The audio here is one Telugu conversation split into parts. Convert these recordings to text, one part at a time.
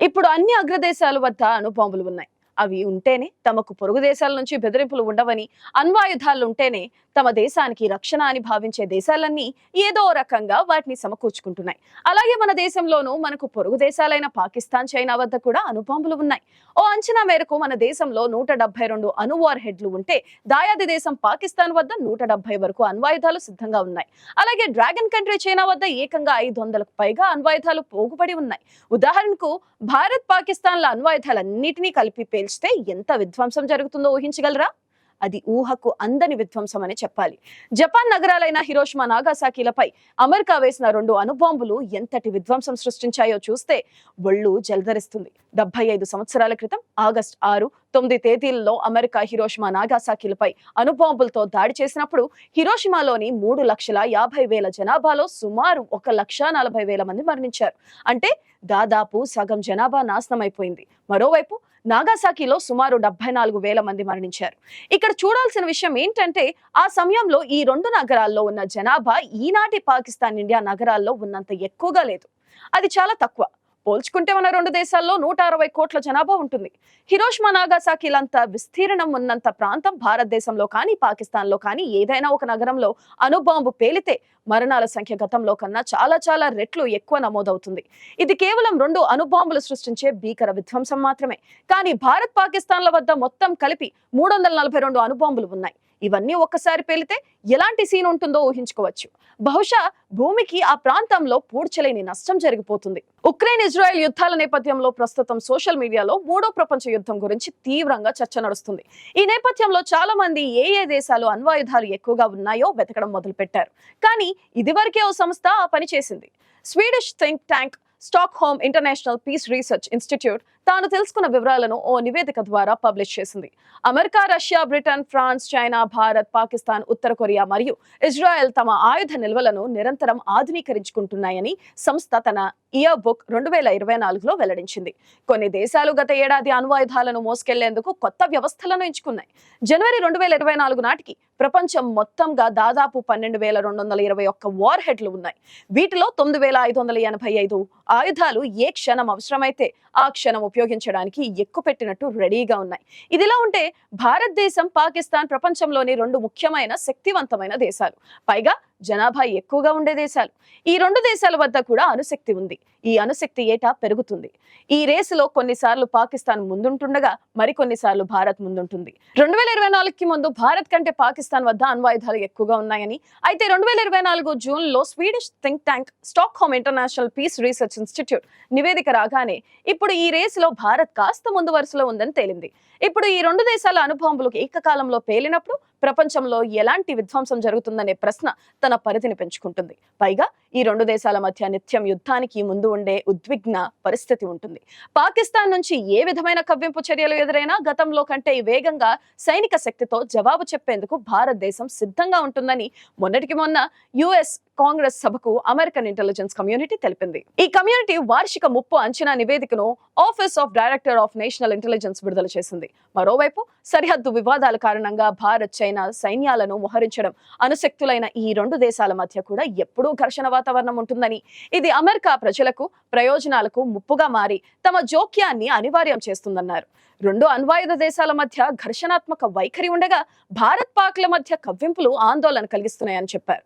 ఇప్పుడు అన్ని అగ్రదేశాల వద్ద అణుబాంబులు ఉన్నాయి. అవి ఉంటేనే తమకు పొరుగు దేశాల నుంచి బెదిరింపులు ఉండవని అణ్వాయుధాలు ఉంటేనే తమ దేశానికి రక్షణ అని భావించే దేశాలన్నీ ఏదో రకంగా వాటిని సమకూర్చుకుంటున్నాయి. అలాగే మన దేశంలోనూ మనకు పొరుగు దేశాలైన పాకిస్తాన్ చైనా వద్ద కూడా అణుబాంబులు ఉన్నాయి. ఓ అంచనా మేరకు మన దేశంలో నూట డెబ్బై రెండు అణు వార్ హెడ్లు ఉంటే దాయాది దేశం పాకిస్తాన్ వద్ద నూట డెబ్బై వరకు అణ్వాయుధాలు సిద్ధంగా ఉన్నాయి. అలాగే డ్రాగన్ కంట్రీ చైనా వద్ద ఏకంగా ఐదు వందలకు పైగా అణ్వాయుధాలు పోగుపడి ఉన్నాయి. ఉదాహరణకు భారత్ పాకిస్తాన్ల అణ్వాయుధాలన్నిటినీ కలిపి పేల్చితే ఎంత విధ్వంసం జరుగుతుందో ఊహించగలరా? అది ఊహకు అందని విధ్వంసం అని చెప్పాలి. జపాన్ నగరాలైన హిరోషిమా నాగాసాకిలపై అమెరికా వేసిన రెండు అణుబాంబులు ఎంతటి విధ్వంసం సృష్టించాయో చూస్తే ఒళ్ళు జలధరిస్తుంది. డెబ్బై ఐదు సంవత్సరాల క్రితం ఆగస్ట్ ఆరు తొమ్మిది తేదీల్లో అమెరికా హిరోషిమా నాగాసాకిలపై అణుబాంబులతో దాడి చేసినప్పుడు హిరోషిమాలోని మూడు లక్షల యాభై వేల జనాభాలో సుమారు ఒక లక్ష నలభై వేల మంది మరణించారు. అంటే దాదాపు సగం జనాభా నాశనమైపోయింది. మరోవైపు నాగాసాకిలో సుమారు డెబ్బై నాలుగు వేల మంది మరణించారు. ఇక్కడ చూడాల్సిన విషయం ఏంటంటే ఆ సమయంలో ఈ రెండు నగరాల్లో ఉన్న జనాభా ఈనాటి పాకిస్తాన్ ఇండియా నగరాల్లో ఉన్నంత ఎక్కువగా లేదు. అది చాలా తక్కువ. పోల్చుకుంటే మన రెండు దేశాల్లో నూట అరవై కోట్ల జనాభా ఉంటుంది. హిరోష్మా నాగాసాకిలంత విస్తీర్ణం ఉన్నంత ప్రాంతం భారతదేశంలో కానీ పాకిస్తాన్లో కానీ ఏదైనా ఒక నగరంలో అణుబాంబు పేలితే మరణాల సంఖ్య గతంలో కన్నా చాలా చాలా రెట్లు ఎక్కువ నమోదవుతుంది. ఇది కేవలం రెండు అణుబాంబులు సృష్టించే భీకర విధ్వంసం మాత్రమే. కానీ భారత్ పాకిస్తాన్ల వద్ద మొత్తం కలిపి మూడు వందల నలభై రెండు అణుబాంబులు ఉన్నాయి. ఇవన్నీ ఒక్కసారి పేలితే ఎలాంటి సీన్ ఉంటుందో ఊహించుకోవచ్చు. బహుశా భూమికి ఆ ప్రాంతంలో పూడ్చలేని నష్టం జరిగిపోతుంది. ఉక్రెయిన్ ఇజ్రాయెల్ యుద్ధాల నేపథ్యంలో ప్రస్తుతం సోషల్ మీడియాలో మూడో ప్రపంచ యుద్ధం గురించి తీవ్రంగా చర్చ నడుస్తుంది. ఈ నేపథ్యంలో చాలా మంది ఏ ఏ దేశాలు అణ్వాయుధాలు ఎక్కువగా ఉన్నాయో వెతకడం మొదలుపెట్టారు. కానీ ఇదివరకే ఓ సంస్థ ఆ పని చేసింది. Swedish think tank Stockholm international peace research institute తాను తెలుసుకున్న వివరాలను ఓ నివేదిక ద్వారా పబ్లిష్ చేసింది. America Russia Britain France China Bharat Pakistan ఉత్తర కొరియా మరియు ఇజ్రాయెల్ తమ ఆయుధ నిల్వలను నిరంతరం ఆధునీకరించుకుంటున్నాయని సంస్థ తన ఇయర్ బుక్ రెండు వేల ఇరవై నాలుగులో వెల్లడించింది. కొన్ని దేశాలు గత ఏడాది అణ్వాయుధాలను మోసుకెళ్ళేందుకు కొత్త వ్యవస్థలను ఎంచుకున్నాయి. జనవరి రెండు వేల ఇరవై నాలుగు నాటికి ప్రపంచం మొత్తంగా దాదాపు పన్నెండు వేల రెండు వందల ఇరవై ఒక్క వార్ హెడ్లు ఉన్నాయి. వీటిలో తొమ్మిది వేల ఐదు వందల ఎనభై ఐదు ఆయుధాలు ఏ క్షణం అవసరమైతే ఆ క్షణం ఉపయోగించడానికి ఎక్కువ పెట్టినట్టు రెడీగా ఉన్నాయి. ఇదిలా ఉంటే భారతదేశం పాకిస్తాన్ ప్రపంచంలోని రెండు ముఖ్యమైన శక్తివంతమైన దేశాలు. పైగా జనాభా ఎక్కువగా ఉండే దేశాలు. ఈ రెండు దేశాల వద్ద కూడా అణుశక్తి ఉంది. ఈ అణుశక్తి ఏటా పెరుగుతుంది. ఈ రేసులో కొన్నిసార్లు పాకిస్తాన్ ముందుంటుండగా మరికొన్నిసార్లు భారత్ ముందుంటుంది. రెండు వేల ఇరవై నాలుగుకి ముందు భారత్ కంటే పాకిస్తాన్ వద్ద అణ్వాయుధాలు ఎక్కువగా ఉన్నాయని అయితే రెండు వేల ఇరవై నాలుగు జూన్లో Swedish think tank Stockholm international peace research institute నివేదిక రాగానే ఇప్పుడు ఈ రేసులో భారత్ కాస్త ముందు వరుసలో ఉందని తేలింది. ఇప్పుడు ఈ రెండు దేశాల అనుభవంలు ఏకకాలంలో పేలినప్పుడు ప్రపంచంలో ఎలాంటి విధ్వంసం జరుగుతుందనే ప్రశ్న తన పరిధిని పెంచుకుంటుంది. పైగా ఈ రెండు దేశాల మధ్య నిత్యం యుద్ధానికి ముందు ఉండే ఉద్విగ్న పరిస్థితి ఉంటుంది. పాకిస్తాన్ నుంచి ఏ విధమైన కవ్వింపు చర్యలు ఎదురైనా గతంలో కంటే వేగంగా సైనిక శక్తితో జవాబు చెప్పేందుకు భారతదేశం సిద్ధంగా ఉంటుందని మొన్నటికి మొన్న యుఎస్ కాంగ్రెస్ సభకు అమెరికన్ ఇంటెలిజెన్స్ కమ్యూనిటీ తెలిపింది. ఈ కమ్యూనిటీ వార్షిక ముప్పు అంచనా నివేదికను office of director of national intelligence విడుదల చేసింది. మరోవైపు సరిహద్దు వివాదాల కారణంగా భారత్ చైనా సైన్యాలను మోహరించడం అనుశక్తులైన ఈ రెండు దేశాల మధ్య కూడా ఎప్పుడూ ఘర్షణ వాతావరణం ఉంటుందని. ఇది అమెరికా ప్రజలకు ప్రయోజనాలకు ముప్పుగా మారి తమ జోక్యాన్ని అనివార్యం చేస్తుందన్నారు. రెండు అణ్వాయుధ దేశాల మధ్య ఘర్షణాత్మక వైఖరి ఉండగా భారత్ పాక్ల మధ్య కవ్వింపులు ఆందోళన కలిగిస్తున్నాయని చెప్పారు.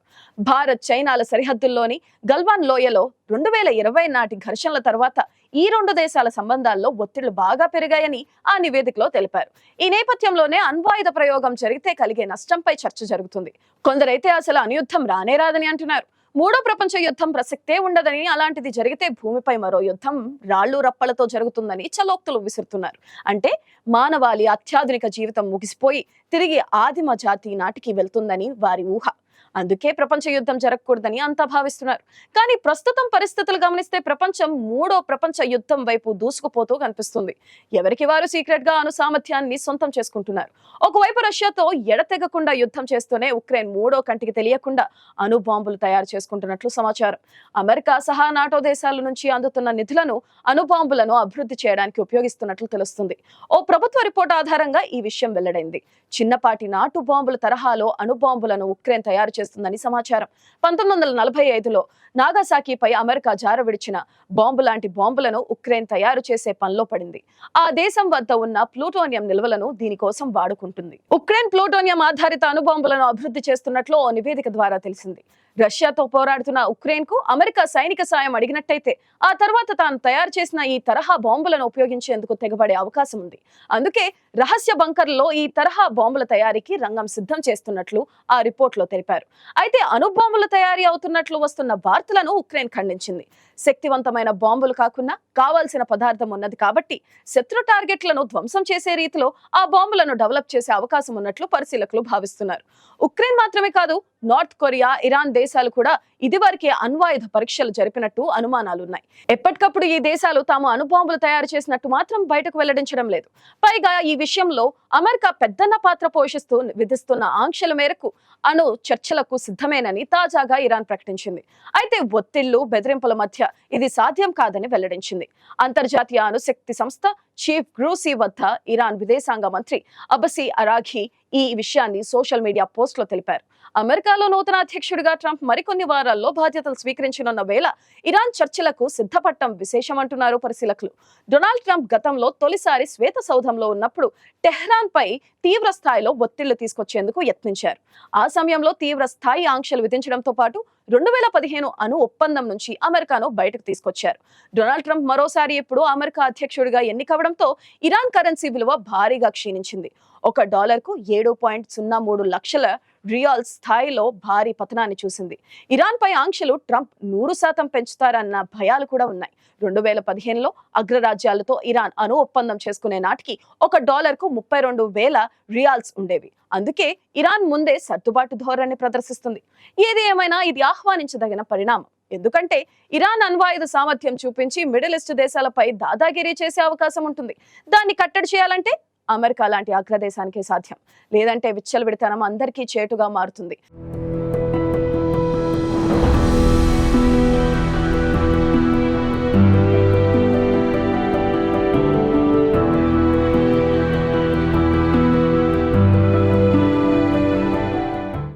భారత్ చైనాల సరిహద్దుల్లోని గల్వాన్ లోయలో రెండు వేల ఇరవై నాటి ఘర్షణల తర్వాత ఈ రెండు దేశాల సంబంధాల్లో ఒత్తిళ్ళు బాగా పెరిగాయని ఆ నివేదికలో తెలిపారు. ఈ నేపథ్యంలోనే అణ్వాయుధ ప్రయోగం జరిగితే కలిగే నష్టంపై చర్చ జరుగుతుంది. కొందరైతే అసలు అనుయుద్ధం రానే రాదని అంటున్నారు. మూడో ప్రపంచ యుద్ధం ప్రసక్తే ఉండదని అలాంటిది జరిగితే భూమిపై మరో యుద్ధం రాళ్ళు రప్పలతో జరుగుతుందని చలోక్తులు విసురుతున్నారు. అంటే మానవాళి అత్యాధునిక జీవితం ముగిసిపోయి తిరిగి ఆదిమ జాతి నాటికి వెళ్తుందని వారి ఊహ. అందుకే ప్రపంచ యుద్ధం జరగకూడదని అంతా భావిస్తున్నారు. కానీ ప్రస్తుతం పరిస్థితులు గమనిస్తే ప్రపంచం మూడో ప్రపంచ యుద్ధం వైపు దూసుకుపోతూ కనిపిస్తుంది. ఎవరికి వారు సీక్రెట్గా అణు సామర్థ్యాన్ని సొంతం చేసుకుంటున్నారు? ఒకవైపు రష్యాతో ఎడతెగకుండా యుద్ధం చేస్తూనే ఉక్రెయిన్ మూడో కంటికి తెలియకుండా అణు బాంబులు తయారు చేసుకుంటున్నట్లు సమాచారం. అమెరికా సహా నాటో దేశాల నుంచి అందుతున్న నిధులను అణు బాంబులను అభివృద్ధి చేయడానికి ఉపయోగిస్తున్నట్లు తెలుస్తుంది. ఓ ప్రభుత్వ రిపోర్ట్ ఆధారంగా ఈ విషయం వెల్లడైంది. చిన్నపాటి నాటు బాంబుల తరహాలో అణు బాంబులను ఉక్రెయిన్ తయారు చేస్తుందని సమాచారం. పంతొమ్మిది వందల నలభై ఐదులో నాగాసాకిపై అమెరికా జారవిడిచిన బాంబు లాంటి బాంబులను ఉక్రెయిన్ తయారు చేసే పనిలో పడింది. ఆ దేశం వద్ద ఉన్న ప్లూటోనియం నిల్వలను దీనికోసం వాడుకుంటుంది. ఉక్రెయిన్ ప్లూటోనియం ఆధారిత అణుబాంబులను అభివృద్ధి చేస్తున్నట్లు ఓ నివేదిక ద్వారా తెలిసింది. రష్యాతో పోరాడుతున్న ఉక్రెయిన్కు అమెరికా సైనిక సాయం అడిగినట్టయితే ఆ తర్వాత తాను తయారు చేసిన ఈ తరహా బాంబులను ఉపయోగించేందుకు తెగబడే అవకాశం ఉంది. అందుకే రహస్య బంకర్లో ఈ తరహా బాంబుల తయారీకి రంగం సిద్ధం చేస్తున్నట్లు ఆ రిపోర్ట్లో తెలిపారు. అయితే అణుబాంబుల తయారీ అవుతున్నట్లు వస్తున్న వార్తలను ఉక్రెయిన్ ఖండించింది. శక్తివంతమైన బాంబులు కాకుండా కావాల్సిన పదార్థం ఉన్నది కాబట్టి శత్రు టార్గెట్లను ధ్వంసం చేసే రీతిలో ఆ బాంబులను డెవలప్ చేసే అవకాశం ఉన్నట్లు పరిశీలకులు భావిస్తున్నారు. ఉక్రెయిన్ మాత్రమే కాదు నార్త్ కొరియా ఇరాన్ దేశాలు కూడా ఇదివరకే అణ్వాయుధ పరీక్షలు జరిపినట్టు అనుమానాలున్నాయి. ఎప్పటికప్పుడు ఈ దేశాలు తాము అణుబాంబులు తయారు చేసినట్టు మాత్రం బయటకు వెల్లడించడం లేదు. పైగా ఈ విషయంలో అమెరికా పెద్దన్న పాత్ర పోషిస్తూ విధిస్తున్న ఆంక్షల మేరకు అణు చర్చలకు సిద్ధమేనని తాజాగా ఇరాన్ ప్రకటించింది. అయితే ఒత్తిళ్ళు బెదిరింపుల మధ్య ఇది సాధ్యం కాదని వెల్లడించింది. అంతర్జాతీయ అణుశక్తి సంస్థ చీఫ్ గ్రూసీ వద్ద ఇరాన్ విదేశాంగ మంత్రి అబసి అరాఘీ ఈ విషయాన్ని సోషల్ మీడియా పోస్ట్లో తెలిపారు. అమెరికాలో నూతన అధ్యక్షుడిగా ట్రంప్ మరికొన్ని వారాల్లో బాధ్యతలు స్వీకరించనున్న వేళ ఇరాన్ చర్చలకు సిద్ధపడటం విశేషమంటున్నారు పరిశీలకులు. డొనాల్డ్ ట్రంప్ గతంలో తొలిసారి శ్వేత సౌధంలో ఉన్నప్పుడు టెహ్రాన్ పై తీవ్ర స్థాయిలో ఒత్తిళ్ళు తీసుకొచ్చేందుకు యత్నించారు. ఆ సమయంలో తీవ్ర స్థాయి ఆంక్షలు విధించడంతో పాటు రెండు వేల పదిహేను అణు ఒప్పందం నుంచి అమెరికాను బయటకు తీసుకొచ్చారు. డొనాల్డ్ ట్రంప్ మరోసారి ఇప్పుడు అమెరికా అధ్యక్షుడిగా ఎన్నికవడంతో ఇరాన్ కరెన్సీ విలువ భారీగా క్షీణించింది. ఒక డాలర్కు ఏడు పాయింట్ సున్నా మూడు లక్షల రియాల్ స్థాయిలో భారీ పతనాన్ని చూసింది. ఇరాన్ పై ఆంక్షలు ట్రంప్ నూరు శాతం పెంచుతారన్న భయాలు కూడా ఉన్నాయి. రెండు వేల పదిహేనులో అగ్రరాజ్యాలతో ఇరాన్ అణు ఒప్పందం చేసుకునే నాటికి ఒక డాలర్కు ముప్పై రెండు వేల రియాల్స్ ఉండేవి. అందుకే ఇరాన్ ముందే సర్దుబాటు ధోరణి ప్రదర్శిస్తుంది. ఏది ఏమైనా ఇది ఆహ్వానించదగిన పరిణామం. ఎందుకంటే ఇరాన్ అణ్వాయుధ సామర్థ్యం చూపించి మిడిల్ ఈస్ట్ దేశాలపై దాదాగిరీ చేసే అవకాశం ఉంటుంది. దాన్ని కట్టడి చేయాలంటే అమెరికా లాంటి అగ్రదేశానికే సాధ్యం. లేదంటే విచ్చలవిడితనం అందరికీ చేటుగా మారుతుంది.